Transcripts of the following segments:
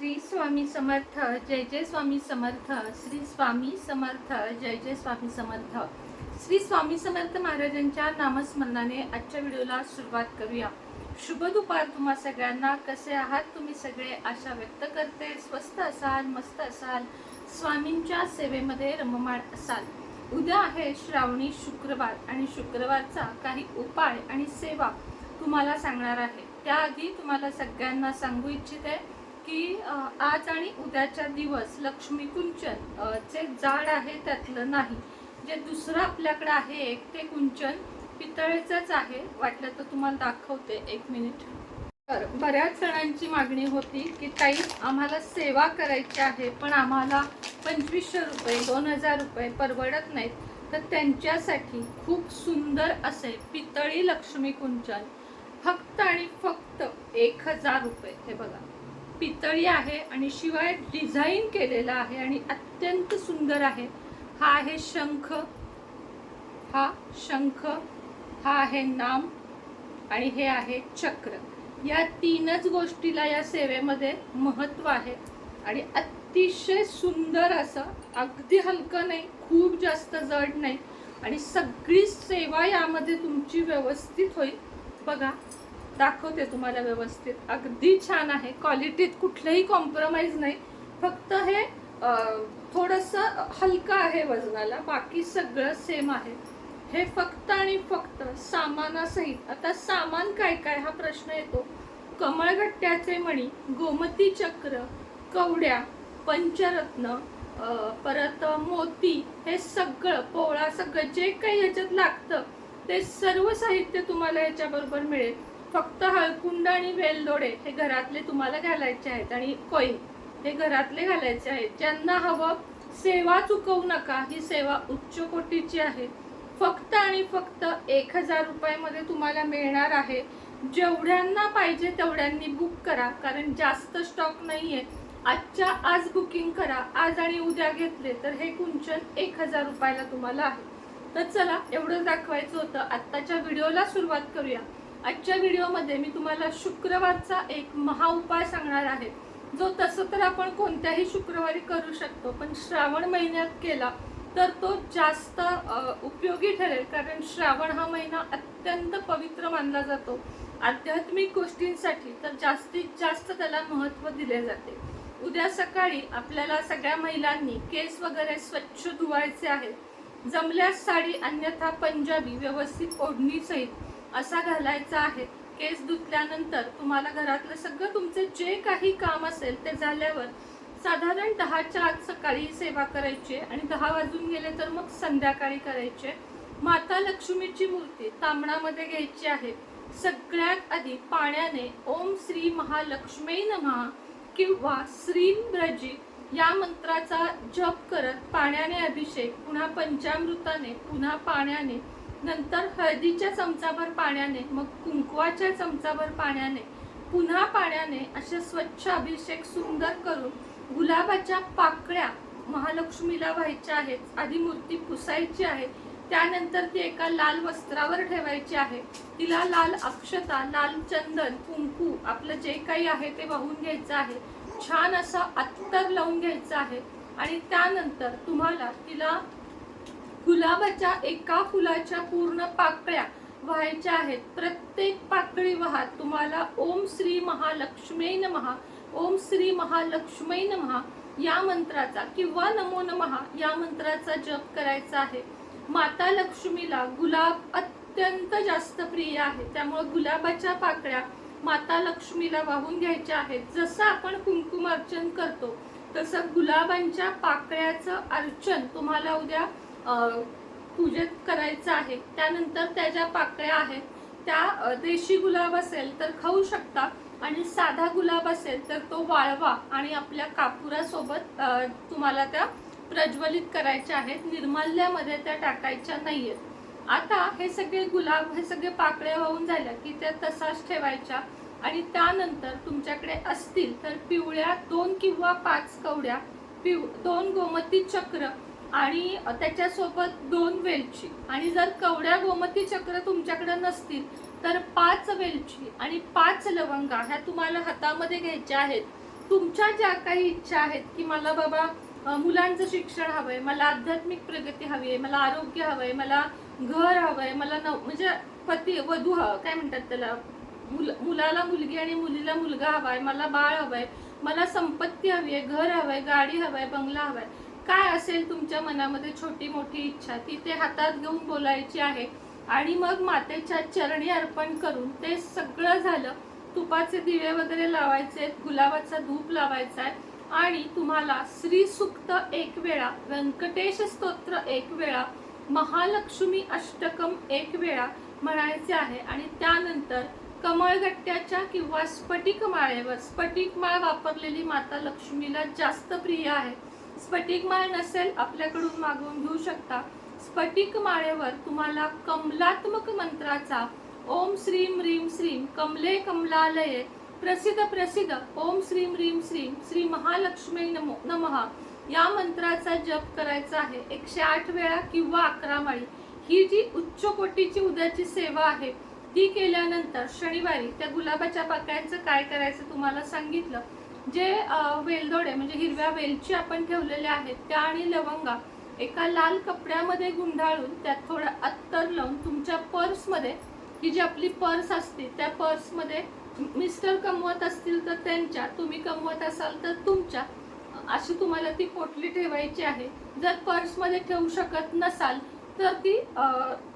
श्री स्वामी समर्थ जय जय स्वामी समर्थ श्री स्वामी समर्थ जय जय स्वामी समर्थ. श्री स्वामी समर्थ महाराजांच्या नामस्मरणाने आजच्या व्हिडिओला सुरुवात करूया. शुभ दुपार तुम्हा सगळ्यांना. कसे आहात तुम्ही सगळे? आशा व्यक्त करते. स्वस्त असाल मस्त असाल. स्वामींच्या सेवेमध्ये रममाण असाल. उद्या आहे श्रावणी शुक्रवार आणि शुक्रवारचा काही उपाय आणि सेवा तुम्हाला सांगणार आहे. त्याआधी तुम्हाला सगळ्यांना सांगू इच्छिते की आज आणि उद्याच्या दिवस लक्ष्मी कुंचन जाड आहे त्यातलं नाही. जे दुसरं आपल्याकडे आहे एक ते कुंचन पितळेचंच आहे. वाटलं तर तुम्हाला दाखवते एक मिनिट. तर बऱ्याच जणांची मागणी होती की ताई आम्हाला सेवा करायची आहे पण आम्हाला पंचवीसशे रुपये दोन हजार रुपये परवडत नाहीत. तर त्यांच्यासाठी खूप सुंदर असे पितळी लक्ष्मी कुंचन फक्त आणि फक्त एक हजार रुपये. हे बघा. पितळी आहे आणि शिवाय डिझाईन केलेला आहे आणि अत्यंत सुंदर आहे. हा आहे शंख हा शंख हा आहे नाम आणि हे आहे चक्र. या तीनच गोष्टीला या सेवेमध्ये महत्त्व आहे आणि अतिशय सुंदर असं अगदी हलकं नाही खूप जास्त जड नाही आणि सगळी सेवा यामध्ये तुमची व्यवस्थित होईल. बघा दाखवते तुम्हाला व्यवस्थित. अगदी छान आहे. क्वालिटीत कुठलंही कॉम्प्रोमाइज नाही. फक्त हे थोडंसं हलकं आहे वजनाला. बाकी सगळं सेम आहे. हे फक्त आणि फक्त सामानासहित. आता सामान काय काय? हा प्रश्न येतो. कमळगट्ट्याचे मणी गोमती चक्र कवड्या पंचरत्न परत मोती हे सगळं पोळा सगळं जे काही ह्याच्यात लागतं ते सर्व साहित्य तुम्हाला याच्याबरोबर मिळेल. फक्त हळकुंड आणि वेलदोडे हे घरातले तुम्हाला घालायचे आहेत आणि कोई हे घरातले घालायचे आहेत. ज्यांना हवं सेवा चुकवू नका ही सेवा उच्च कोटीची आहे. फक्त आणि फक्त एक हजार रुपयामध्ये तुम्हाला मिळणार आहे. जेवढ्यांना पाहिजे तेवढ्यांनी बुक करा कारण जास्त स्टॉक नाही आहे आजच्या आज बुकिंग करा आज आणि उद्या घेतले तर हे कुंचन एक हजार रुपयाला तुम्हाला आहे. तर चला एवढं दाखवायचं होतं. आत्ताच्या व्हिडिओला सुरुवात करूया. आजच्या व्हिडिओमध्ये मी तुम्हाला शुक्रवारचा एक महाउपाय सांगणार आहे. जो तसं तर आपण कोणत्याही शुक्रवारी करू शकतो पण श्रावण महिन्यात केला तर तो जास्त उपयोगी ठरेल. कारण श्रावण हा महिना अत्यंत पवित्र मानला जातो. आध्यात्मिक गोष्टींसाठी तर जास्तीत जास्त त्याला महत्त्व दिले जाते. उद्या सकाळी आपल्याला सगळ्या महिलांनी केस वगैरे स्वच्छ धुवायचे आहेत. जमल्यास साडी अन्यथा पंजाबी व्यवस्थित ओढणीसहित असा घालायचा आहे. केस धुतल्यानंतर तुम्हाला घरातलं सगळं तुमचे जे काही काम असेल ते झाल्यावर साधारण दहाच्या आत सकाळी सेवा करायची आहे आणि दहा वाजून गेले तर मग संध्याकाळी करायचे. माता लक्ष्मीची मूर्ती तांबणामध्ये घ्यायची आहे. सगळ्यात आधी पाण्याने ओम श्री महालक्ष्मी नमः किंवा श्रीम ब्रजी या मंत्राचा जप करत पाण्याने अभिषेक पुन्हा पंचामृताने पुन्हा पाण्याने नंतर हळदीच्या चमचाभर पाण्याने मग कुंकवाच्या चमचाभर पाण्याने पुन्हा पाण्याने असे स्वच्छ अभिषेक सुंदर करून गुलाबाच्या पाकळ्या महालक्ष्मीला व्हायच्या आहेत. आधी मूर्ती पुसायची आहे त्यानंतर ती एका लाल वस्त्रावर ठेवायची आहे. तिला लाल अक्षता लाल चंदन कुंकू आपलं जे काही आहे ते वाहून घ्यायचं आहे. छान असं अत्तर लावून घ्यायचं आहे. आणि त्यानंतर तुम्हाला तिला गुलाबाच्या एका फुलाच्या पूर्ण पाकळ्या व्हायच्या आहेत. प्रत्येक पाकळी वाहात तुम्हाला ओम श्री महालक्ष्मी नमहा ओम श्री महालक्ष्मी नमहा या मंत्राचा किंवा नमो नमहा या मंत्राचा जप करायचा आहे. माता लक्ष्मीला गुलाब अत्यंत जास्त प्रिय आहे. त्यामुळे गुलाबाच्या पाकळ्या माता लक्ष्मीला वाहून घ्यायच्या आहेत. जसं आपण कुंकुम अर्चन करतो तसं गुलाबांच्या पाकळ्याचं अर्चन तुम्हाला उद्या पूजन पूजेत करायचं आहे त्यानंतर त्या ज्या पाकळ्या आहेत त्या देशी गुलाब असेल तर खाऊ शकता आणि साधा गुलाब असेल तर तो वाळवा आणि आपल्या कापुरासोबत तुम्हाला त्या प्रज्वलित करायच्या आहेत निर्माल्यामध्ये त्या टाकायच्या नाहीयेत. आता हे सगळे गुलाब हे सगळे पाकळ्या वाहून झाल्या की त्या तसाच ठेवायच्या आणि त्यानंतर तुमच्याकडे असतील तर पिवळ्या दोन किंवा पाच कवड्या पिव दोन गोमती चक्र आणि त्याच्यासोबत दोन वेलची. आणि जर कवड्या गोमती चक्र तुमच्याकडे नसतील तर पाच वेलची आणि पाच लवंगा ह्या तुम्हाला हातामध्ये घ्यायच्या आहेत. तुमच्या ज्या काही इच्छा आहेत की मला बाबा मुलांचं शिक्षण हवंय मला आध्यात्मिक प्रगती हवी आहे मला आरोग्य हवंय मला घर हवंय मला नव म्हणजे पती वधू हवं काय म्हणतात त्याला? मुल मुलाला मुलगी आणि मुलीला मुलगा हवाय मला बाळ हवंय मला संपत्ती हवी आहे घर हवंय गाडी हवंय बंगला हवाय. काय असेल तुमच्या मनामध्ये छोटी मोठी इच्छा ती ते हातात घेऊन बोलायची आहे. आणि मग मातेच्या चरणी अर्पण करून ते सगळं झालं. तुपाचे दिवे वगैरे लावायचे गुलाबाचा धूप लावायचा आहे. आणि तुम्हाला श्री सुक्त एक वेळा व्यंकटेश स्तोत्र एक वेळा महालक्ष्मी अष्टकम एक वेळा म्हणायचे आहे. आणि त्यानंतर कमळगट्ट्याच्या किंवा स्फटिक माळेवर स्फटिक माळ वापरलेली माता लक्ष्मीला जास्त प्रिय आहे. स्फटिक माळ नसेल आपल्याकडून मागवून घेऊ शकता. स्फटिक माळेवर तुम्हाला कमलात्मक मंत्राचा ओम श्रीम रीम श्रीम कमले कमलालये प्रसिद्ध प्रसिद्ध ओम श्रीम रीम श्रीम श्री महालक्ष्मी नमो नमः या मंत्राचा जप करायचा आहे. एकशे आठ वेळा किंवा अकरा माळी. ही जी उच्च कोटीची उद्याची सेवा आहे ती केल्यानंतर शनिवारी त्या गुलाबाच्या पाकळ्यांचं काय करायचं तुम्हाला सांगितलं? जे वेलदोडे म्हणजे हिरव्या वेलची आपण ठेवलेल्या आहेत त्या आणि लवंगा एका लाल कपड्यामध्ये गुंडाळून त्यात थोडं अत्तर लावून तुमच्या पर्समध्ये ही जी आपली पर्स असते त्या पर्समध्ये मिस्टर कमवत असतील तर त्यांच्या तुम्ही कमवत असाल तर तुमच्या अशी तुम्हाला ती पोटली ठेवायची आहे. जर पर्समध्ये ठेवू शकत नसाल तर ती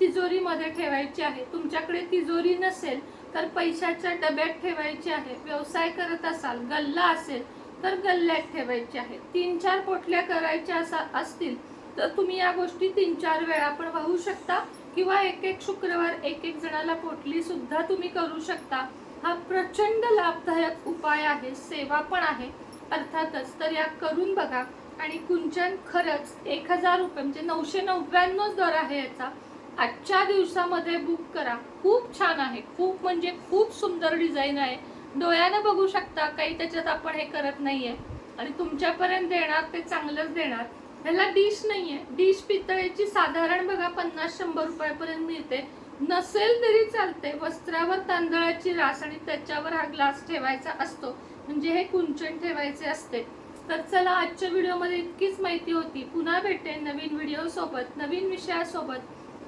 तिजोरीमध्ये ठेवायची आहे. तुमच्याकडे तिजोरी नसेल तर पैशाच्या डब्यात ठेवायची आहे. व्यवसाय करत असाल गल्ला असेल तर गल्ल्यात ठेवायची आहे. तीन चार पोटल्या करायच्या असा असतील तर तुम्ही या गोष्टी तीन चार वेळा पण वाहू शकता किंवा एक एक शुक्रवार एक एक जणाला पोटली सुद्धा तुम्ही करू शकता. हा प्रचंड लाभदायक उपाय आहे सेवा पण आहे. अर्थातच तर या करून बघा. आणि कुंचन खरंच एक हजार रुपये म्हणजे नऊशे नव्याण्णवच दर आहे याचा. आजच्या दिवसामध्ये बुक करा. खूप छान आहे. खूप म्हणजे खूप सुंदर डिझाईन आहे. डोळ्यानं बघू शकता काही त्याच्यात आपण हे करत नाहीये. आणि तुमच्यापर्यंत देणार ते चांगलंच देणार. ह्याला डिश नाहीये. डिश पितळेची साधारण बघा पन्नास शंभर रुपयापर्यंत मिळते. नसेल तरी चालते. वस्त्रावर तांदळाची रास आणि त्याच्यावर हा ग्लास ठेवायचा असतो. म्हणजे हे कुंचन ठेवायचे असते. तर चला आजच्या व्हिडिओमध्ये इतकीच माहिती होती. पुन्हा भेटेन नवीन व्हिडिओ सोबत नवीन विषयासोबत.